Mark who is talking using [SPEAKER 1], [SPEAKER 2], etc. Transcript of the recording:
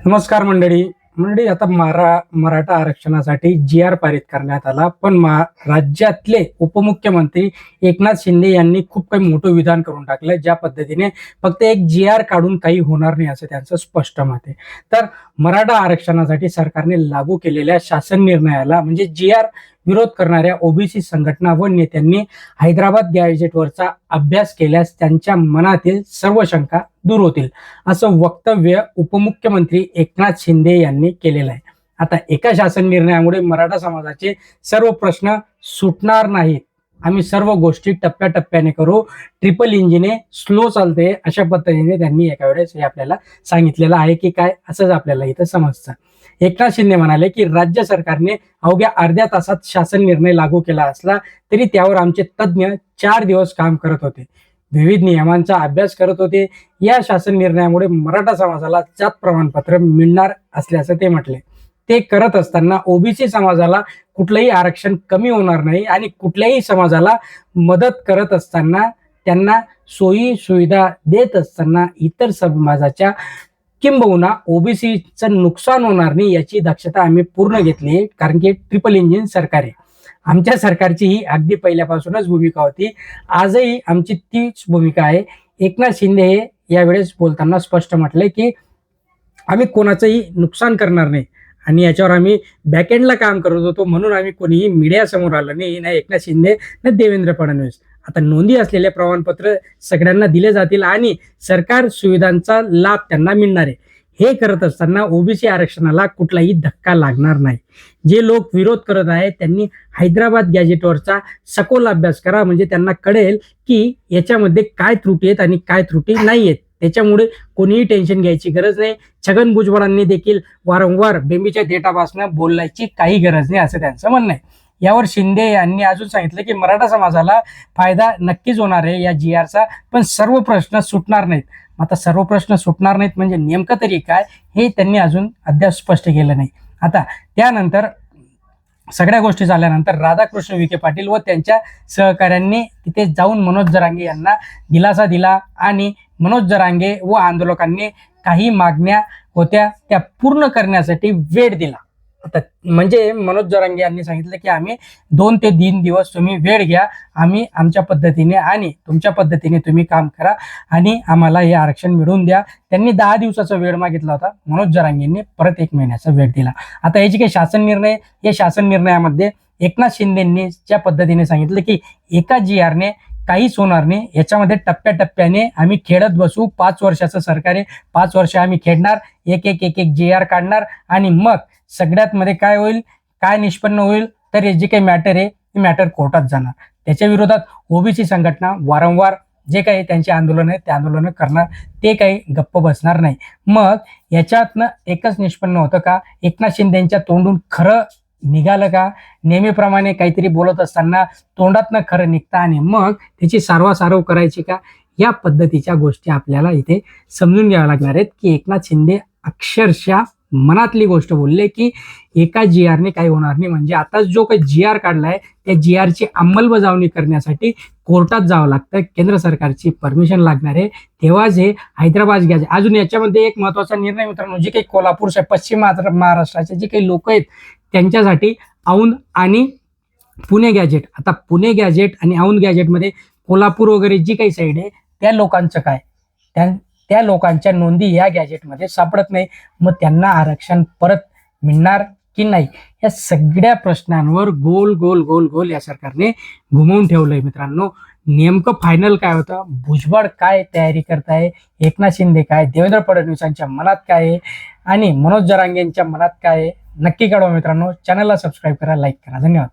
[SPEAKER 1] नमस्कार मंडळी. मंडळी आता मरा मराठा आरक्षणासाठी जी आर पारित करण्यात आला. पण राज्यातले उपमुख्यमंत्री एकनाथ शिंदे यांनी खूप काही मोठं विधान करून टाकलं ज्या पद्धतीने फक्त एक जी आर काढून काही होणार नाही असं त्यांचं स्पष्ट मत आहे. तर मराठा आरक्षणासाठी सरकारने लागू केलेल्या शासन निर्णयाला म्हणजे जी आर विरोध करणाऱ्या ओबीसी संघटना व नेत्यांनी हैदराबाद गॅजेटवरचा अभ्यास केल्यास त्यांच्या मनातील सर्व शंका दूर होतील असं वक्तव्य उपमुख्यमंत्री एकनाथ शिंदे यांनी केलेलं आहे. आता एका शासन निर्णयामुळे मराठा समाजाचे सर्व प्रश्न सुटणार नाहीत. आम्ही सर्व गोष्टी टप्प्याटप्प्याने करू. ट्रिपल इंजिने स्लो चालते अशा पद्धतीने त्यांनी एका वेळेस हे आपल्याला सांगितलेलं आहे की काय असंच आपल्याला इथं समजतं. एकनाथ शिंदे म्हणाले की राज्य सरकारने अवघ्या अर्ध्या तासात शासन निर्णय लागू केला असला तरी त्यावर आमचे तज्ज्ञ चार दिवस काम करत होते. विविध नियमांचा अभ्यास करत होते. या शासन निर्णयामुळे मराठा समाजाला जात प्रमाणपत्र मिळणार असल्याचं ते म्हटले. ते करत असताना ओबीसी समाजाला कुठलंही आरक्षण कमी होणार नाही आणि कुठल्याही समाजाला मदत करत असताना त्यांना सोयी सुविधा देत असताना इतर समाजाच्या किंबहुना ओबीसीचं नुकसान होणार नाही याची दक्षता आम्ही पूर्ण घेतली आहे कारण की ट्रिपल इंजिन सरकार आहे. आमच्या सरकारची ही अगदी पहिल्यापासूनच भूमिका होती. आजही आमची तीच भूमिका आहे. एकनाथ शिंदे हे यावेळेस बोलताना स्पष्ट म्हटलंय की आम्ही कोणाचंही नुकसान करणार नाही आणि याच्यावर आम्ही बॅकएंडला काम करत होतो म्हणून आम्ही कोणीही मीडियासमोर आलो नाही ना एकनाथ शिंदे ना देवेंद्र फडणवीस. आता नोंदी असलेले प्रमाणपत्र सगळ्यांना दिले जातील आणि सरकार सुविधांचा लाभ त्यांना मिळणार आहे. हे करत असताना ओबीसी आरक्षणाला कुठलाही धक्का लागणार नाही. जे लोक विरोध करत आहेत त्यांनी हैदराबाद गॅजेटवरचा सखोल अभ्यास करा म्हणजे त्यांना कळेल की याच्यामध्ये काय त्रुटी आहेत आणि काय त्रुटी नाही आहेत. त्याच्यामुळे कोणीही टेन्शन घ्यायची गरज नाही. छगन भुजबळांनी देखील वारंवार बेंबीच्या देठापासून बोलायची काही गरज नाही असं त्यांचं म्हणणं आहे. यावर शिंदे यांनी अजून सांगितलं की मराठा समाजाला फायदा नक्कीच होणार आहे या जी आरचा पण सर्व प्रश्न सुटणार नाहीत. आता सर्व प्रश्न सुटणार नाहीत म्हणजे नेमकं तरी काय हे त्यांनी अजून अद्याप स्पष्ट केलं नाही. आता त्यानंतर सगळ्या गोष्टी झाल्यानंतर राधाकृष्ण विखे पाटील व त्यांच्या सहकाऱ्यांनी तिथे जाऊन मनोज जरांगे यांना दिलासा दिला आणि मनोज जरांगे व आंदोलकांनी काही मागण्या होत्या त्या पूर्ण करण्यासाठी वेळ दिला. म्हणजे मनोज जोरांगे यांनी सांगितलं की आम्ही दोन ते तीन दिवस तुम्ही वेळ घ्या आम्ही आमच्या पद्धतीने आणि तुमच्या पद्धतीने तुम्ही काम करा आणि आम्हाला हे आरक्षण मिळवून द्या. त्यांनी दहा दिवसाचा वेळ मागितला होता मनोज जरांगेंनी परत एक महिन्याचा वेळ दिला. आता याचे काही शासन निर्णय या शासन निर्णयामध्ये एकनाथ शिंदेंनी ज्या पद्धतीने सांगितलं की एका जी आरने काहीच होणार नाही. याच्यामध्ये टप्प्याटप्प्याने आम्ही खेळत बसू. पाच वर्षाचं सरकार आहे. पाच वर्ष आम्ही खेळणार. एक एक एक एक जे आर काढणार. आणि मग सगळ्यात मध्ये काय होईल? काय निष्पन्न होईल? तर हे जे काही मॅटर आहे ते मॅटर कोर्टात जाणार. त्याच्या विरोधात ओबीसी संघटना वारंवार जे काही त्यांचे आंदोलन आहे ते आंदोलन करणार. ते काही गप्प बसणार नाही. मग याच्यातनं एकच निष्पन्न होतं का? एकनाथ शिंदेच्या तोंडून खरं निघालं का? नेहमीप्रमाणे काहीतरी बोलत असताना तोंडातनं खरं निघतं आणि मग त्याची सारवासारव करायची का? या पद्धतीच्या गोष्टी आपल्याला इथे समजून घ्याव्या लागणार आहेत की एकनाथ शिंदे अक्षरशः मनातली गोष्ट बोलले की एका जी आरने काही होणार नाही. म्हणजे आता जो काही जी आर काढलाय त्या जी आरची अंमलबजावणी करण्यासाठी कोर्टात जावं लागतं. केंद्र सरकारची परमिशन लागणार आहे. तेव्हाच हे हैदराबाद घ्यायचे अजून याच्यामध्ये एक महत्त्वाचा निर्णय मित्रांनो जे काही कोल्हापूरच्या पश्चिम महाराष्ट्राचे जे काही लोक आहेत त्यांच्यासाठी औंध आणि पुणे गॅजेट आता पुणे गॅजेट आणि औंध गॅजेटमध्ये कोल्हापूर वगैरे जी काही साईड आहे त्या लोकांचं काय? त्या त्या लोकांच्या नोंदी या गॅजेटमध्ये सापडत नाही. मग त्यांना आरक्षण परत मिळणार की नाही? या सगळ्या प्रश्नांवर गोल गोल गोल गोल या सरकारने घुमवून ठेवलंय मित्रांनो. नेमकं फायनल काय होतं? भुजबळ काय तयारी करताय? एकनाथ शिंदे काय? देवेंद्र फडणवीसांच्या मनात काय आहे? आणि मनोज जरांगेंच्या मनात काय आहे? नक्की कळवा मित्रांनो. चॅनलला सबस्क्राईब करा लाईक करा. धन्यवाद.